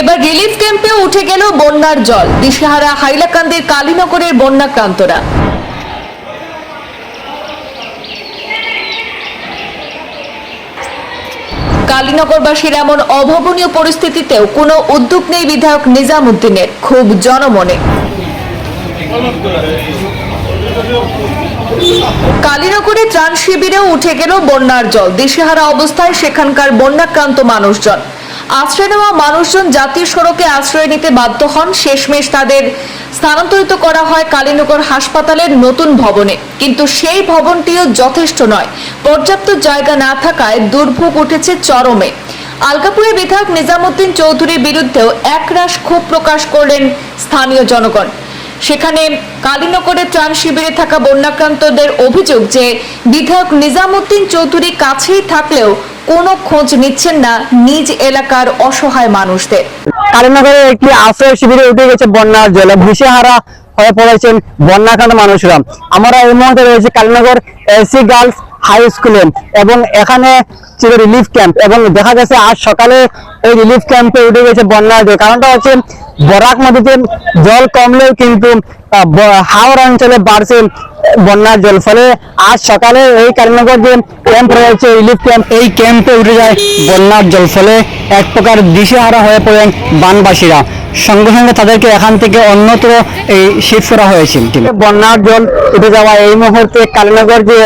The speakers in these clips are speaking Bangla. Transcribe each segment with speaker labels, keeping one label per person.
Speaker 1: এবার রিলিফ ক্যাম্পে উঠে গেল বন্যার জল। দিশেহারা হাইলাকান্দির কালীনগরের বন্যাক্রান্তরা। কালীনগরবাসীর এমন অভাবনীয় পরিস্থিতিতেও কোনো উদ্যোগ নেই বিধায়ক নিজামুদ্দিনের, খুব জনমনে। কালীনগরে ত্রাণ শিবিরেও উঠে গেল বন্যার জল। দিশেহারা অবস্থায় সেখানকার বন্যাক্রান্ত মানুষজন। আশ্রয় নেওয়া মানুষজন জাতীয় সড়কে আশ্রয় নিতে বাধ্য হন। শেষমেশ তাদের স্থানান্তরিত করা হয় কালীনগর হাসপাতালের নতুন ভবনে। কিন্তু সেই ভবনটিও যথেষ্ট নয়। পর্যাপ্ত জায়গা না থাকায় দুর্ভোগ উঠেছে চরমে। আলকাপুরের বিধায়ক নিজামুদ্দিন চৌধুরীর বিরুদ্ধেও একরাশ ক্ষোভ প্রকাশ করলেন স্থানীয় জনগণ। সেখানে কালীনগরে ত্রাণ শিবিরে থাকা বন্যাক্রান্তদের অভিযোগ যে, বিধায়ক নিজামুদ্দিন চৌধুরী কাছেই থাকলেও কোনো খোঁজ নিচ্ছেন না নিজ এলাকার অসহায় মানুষদের।
Speaker 2: কারণ একটি আশ্রয় শিবিরে উঠে গেছে বন্যার জলে। ভূষিহারা হয়ে পড়েছেন বন্যাকান্ত মানুষরা। আমরা এই মুহূর্তে রয়েছে কালীনগর এসি গার্লস হাই স্কুলে এবং এখানে ছিল রিলিফ ক্যাম্প এবং দেখা গেছে আজ সকালে এই রিলিফ ক্যাম্পে উঠে গেছে বন্যার জল। কারণটা হচ্ছে বরাক নদীতে জল কমলেও কিন্তু হাওড় অঞ্চলে বাড়ছে বন্যার জল। ফলে আজ সকালে এই কালীনগর যে ক্যাম্প রয়েছে রিলিফ ক্যাম্প এই ক্যাম্পে উঠে যায় বন্যার জল। ফলে এক প্রকার দিশেহারা হয়ে পড়েন বানবাসীরা। সঙ্গে সঙ্গে তাদেরকে এখান থেকে অন্যত্র এই শিফট করা হয়েছে বন্যার জল উঠে যাওয়া এই মুহূর্তে কালীনগর যে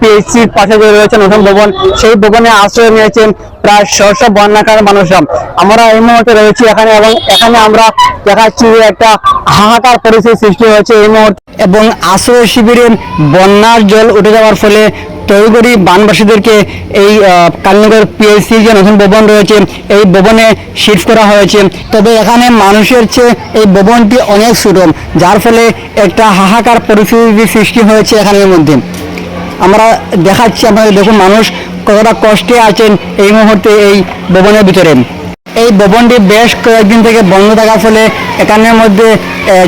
Speaker 2: পিএইচসি পাশে যে রয়েছে নতুন ভবন, সেই ভবনে আশ্রয় নিয়েছেন প্রায় ছশো বন্যাকার মানুষরা আমরা এই মুহূর্তে রয়েছি এখানে এবং এখানে আমরা দেখাচ্ছি যে একটা হাহাকার পরিস্থিতি সৃষ্টি হয়েছে এই মুহূর্তে। এবং আশ্রয় শিবিরের বন্যার জল উঠে যাওয়ার ফলে তৈরি বানবাসীদেরকে এই কালীনগর পিএইচসি যে নতুন ভবন রয়েছে, এই ভবনে শিফট করা হয়েছে। তবে এখানে মানুষের চেয়ে এই ভবনটি অনেক ছোট যার ফলে একটা হাহাকার পরিস্থিতি সৃষ্টি হয়েছে এখানের মধ্যে। আমরা দেখাচ্ছি আপনাদের, দেখুন মানুষ কতটা কষ্টে আছেন এই মুহূর্তে এই ভবনের ভিতরে। এই ভবনটি বেশ কয়েকদিন থেকে বন্ধ থাকার ফলে এখানের মধ্যে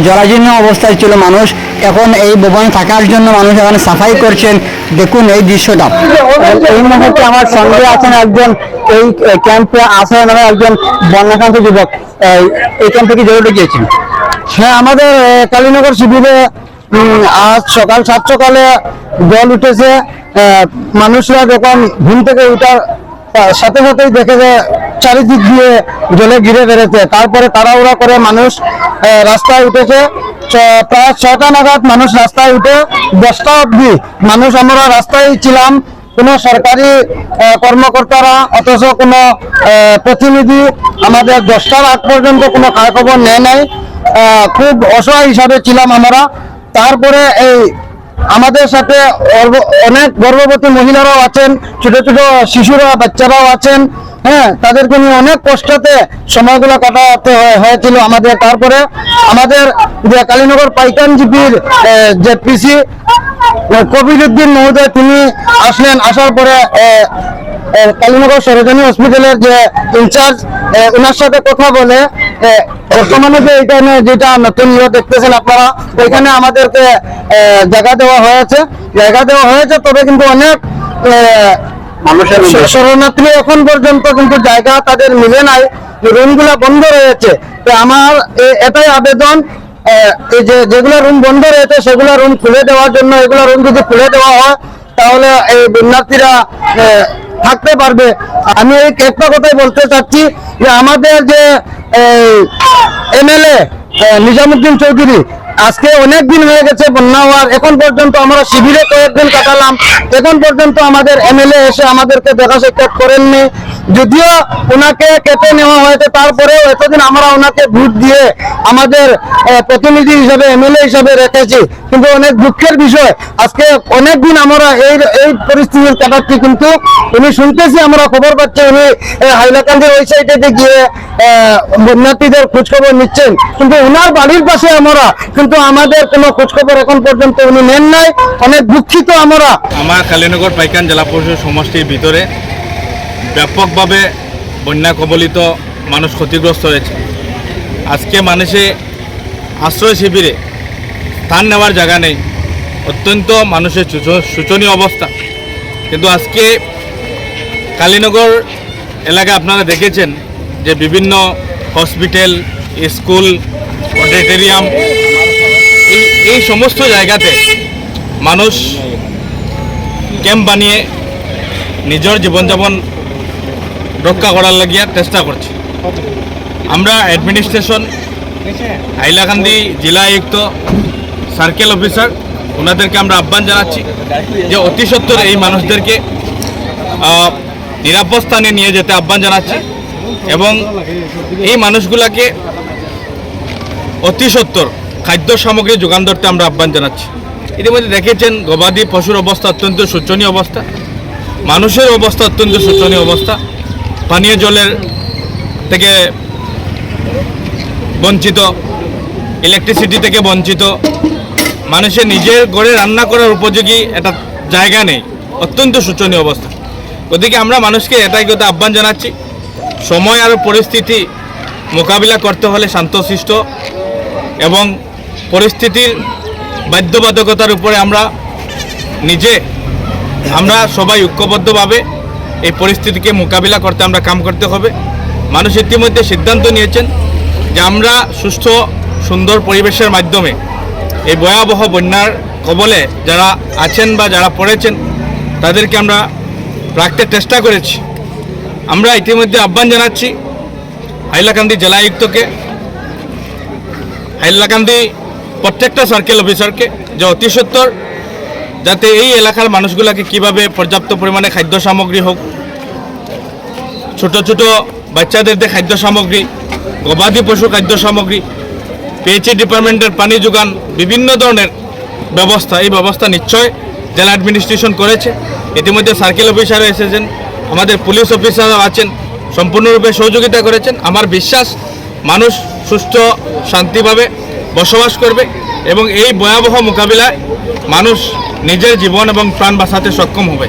Speaker 2: জরাজীর্ণ অবস্থায় ছিল মানুষ। এখন এই ভবনে থাকার জন্য মানুষ এখানে সাফাই করছেন। দেখুন এই দৃশ্যটা। এই মুহূর্তে আমার সঙ্গে আছেন একজন এই ক্যাম্পে নামে একজন বন্যাক্রান্ত যুবক। এই- ক্যাম্পে কি জরুরি গিয়েছেন হ্যাঁ আমাদের কালীনগর শিবিরে আজ সকাল সাত সকালে জল উঠেছে। মানুষরা যখন ঘুম থেকে উঠার সাথে সাথেই দেখে যে চারিদিক দিয়ে জলে ঘিরে বেড়েছে। তারপরে তাড়াহুড়া করে মানুষ রাস্তায় উঠেছে। প্রায় ছটা নাগাদ মানুষ রাস্তায় উঠে দশটা অবধি মানুষ আমরা রাস্তায় ছিলাম। কোনো সরকারি কর্মকর্তারা, অথচ কোনো প্রতিনিধি আমাদের দশটার আগ পর্যন্ত কোনো খবর নেয় নাই। খুব অসহায় হিসাবে ছিলাম আমরা। তারপরে এই আমাদের সাথে অনেক গর্ভবতী মহিলারাও আছেন ছোট ছোট শিশুরা বাচ্চারাও আছেন হ্যাঁ তাদেরকে নিয়ে অনেক কষ্টতে সময়গুলো কাটাতে হয়েছিল আমাদের। তারপরে আমাদের যে কালীনগর পাইকান জিপির আহ, যে পিসি কবির উদ্দিন মহোদয় তিনি আসলেন আসার পরে কালীনগর সরোজনী হসপিটালের যে ইনচার্জ ওনার সাথে কথা বলে বর্তমানে যে এখানে যেটা নতুন ইয়ে দেখতেছেন আপনারা ওইখানে আমাদেরকে জায়গা দেওয়া হয়েছে। জায়গা দেওয়া হয়েছে তবে কিন্তু অনেক শরণার্থী এখন পর্যন্ত কিন্তু জায়গা তাদের মিলে নাই রুমগুলা বন্ধ রয়েছে। তো আমার এটাই আবেদন এই যে যেগুলো রুম বন্ধ রয়েছে সেগুলো রুম খুলে দেওয়ার জন্য এগুলো রুম যদি খুলে দেওয়া হয় তাহলে এই বন্যার্থীরা থাকতে পারবে। আমি এই একটা কথাই বলতে চাচ্ছি যে আমাদের যে এমএলএ নিজামুদ্দিন চৌধুরী, আজকে অনেক দিন হয়ে গেছে বন্যা হওয়ার। এখন পর্যন্ত আমরা শিবিরে কয়েকদিন কাটালাম। এখন পর্যন্ত আমাদের এমএলএ এসে আমাদেরকে দেখা সাক্ষাৎ করেননি। যদিও ওনাকে কেটে নেওয়া হয়েছে, তারপরেও এতদিন আমরা ওনাকে ভোট দিয়ে আমাদের প্রতিনিধি হিসাবে, এমএলএ হিসাবে রেখেছি। কিন্তু অনেক দুঃখের বিষয়, আজকে অনেক দিন আমরা এই এই পরিস্থিতির কাটাচ্ছি, কিন্তু উনি শুনতেছি আমরা খবর পাচ্ছি উনি হাইলাকান্দির ওই সাইডে গিয়ে বন্যার্থীদের খোঁজখবর নিচ্ছেন। কিন্তু ওনার বাড়ির পাশে আমরা, কিন্তু আমাদের কোনো খোঁজখবর এখন পর্যন্ত উনি নেন নাই। অনেক দুঃখিত আমরা।
Speaker 3: আমার কালীনগর পাইকান জেলা পরিষদ সমষ্টির ভিতরে ব্যাপকভাবে বন্যা কবলিত মানুষ ক্ষতিগ্রস্ত হয়েছে। আজকে মানুষে আশ্রয় শিবিরে স্থান নেওয়ার জায়গা নেই। অত্যন্ত মানুষের শোচ- শোচনীয় অবস্থা। কিন্তু আজকে কালীনগর এলাকায় আপনারা দেখেছেন যে বিভিন্ন হসপিটাল, স্কুল, অডিটোরিয়াম এই সমস্ত জায়গাতে মানুষ ক্যাম্প বানিয়ে নিজের জীবনযাপন রক্ষা করার লাগিয়া চেষ্টা করছে। আমরা অ্যাডমিনিস্ট্রেশন হাইলাকান্দি জেলা আয়ুক্ত সার্কেল অফিসার ওনাদেরকে আমরা আহ্বান জানাচ্ছি যে অতি সত্বর এই মানুষদেরকে নিরাপদ স্থানে নিয়ে যেতে আহ্বান জানাচ্ছি এবং এই মানুষগুলাকে অতি সত্বর খাদ্য সামগ্রী যোগান ধরতে আমরা আহ্বান জানাচ্ছি। ইতিমধ্যে দেখেছেন, গবাদি পশুর অবস্থা অত্যন্ত শোচনীয় অবস্থা, মানুষের অবস্থা অত্যন্ত শোচনীয় অবস্থা। পানীয় জলের থেকে বঞ্চিত ইলেকট্রিসিটি থেকে বঞ্চিত, মানুষের নিজের ঘরে রান্না করার উপযোগী একটা জায়গা নেই, অত্যন্ত শোচনীয় অবস্থা। ওদিকে আমরা মানুষকে এটাই কথা আহ্বান জানাচ্ছি, সময় আর পরিস্থিতি মোকাবিলা করতে হলে শান্তশিষ্ট এবং পরিস্থিতির বাধ্যবাধকতার উপরে আমরা নিজে, আমরা সবাই ঐক্যবদ্ধভাবে এই পরিস্থিতিকে মোকাবিলা করতে আমরা কাম করতে হবে। মানুষ ইতিমধ্যে সিদ্ধান্ত নিয়েছেন যে আমরা সুস্থ, সুন্দর পরিবেশের মাধ্যমে এই ভয়াবহ বন্যার কবলে যারা আছেন বা যারা পড়েছেন, তাদেরকে আমরা রাখতে চেষ্টা করেছি। আমরা ইতিমধ্যে আহ্বান জানাচ্ছি হাইলাকান্দি জেলা আয়ুক্তকে, হাইলাকান্দি প্রত্যেকটা সার্কেল অফিসারকে যে অতি সত্বর যাতে এই এলাকার মানুষগুলোকে কীভাবে পর্যাপ্ত পরিমাণে খাদ্য সামগ্রী হোক, ছোট ছোট বাচ্চাদের যে খাদ্য সামগ্রী, গবাদি পশু খাদ্য সামগ্রী পিএইচই ডিপার্টমেন্টের পানি যোগান, বিভিন্ন ধরনের ব্যবস্থা, এই ব্যবস্থা নিশ্চয় জেলা অ্যাডমিনিস্ট্রেশন করেছে। ইতিমধ্যে সার্কেল অফিসারও এসেছেন, আমাদের পুলিশ অফিসারও আছেন, সম্পূর্ণরূপে সহযোগিতা করেছেন। আমার বিশ্বাস, মানুষ সুস্থ, শান্তিভাবে বসবাস করবে এবং এই ভয়াবহ মোকাবিলায় মানুষ নিজের জীবন এবং প্রাণ বাঁচাতে সক্ষম হবে।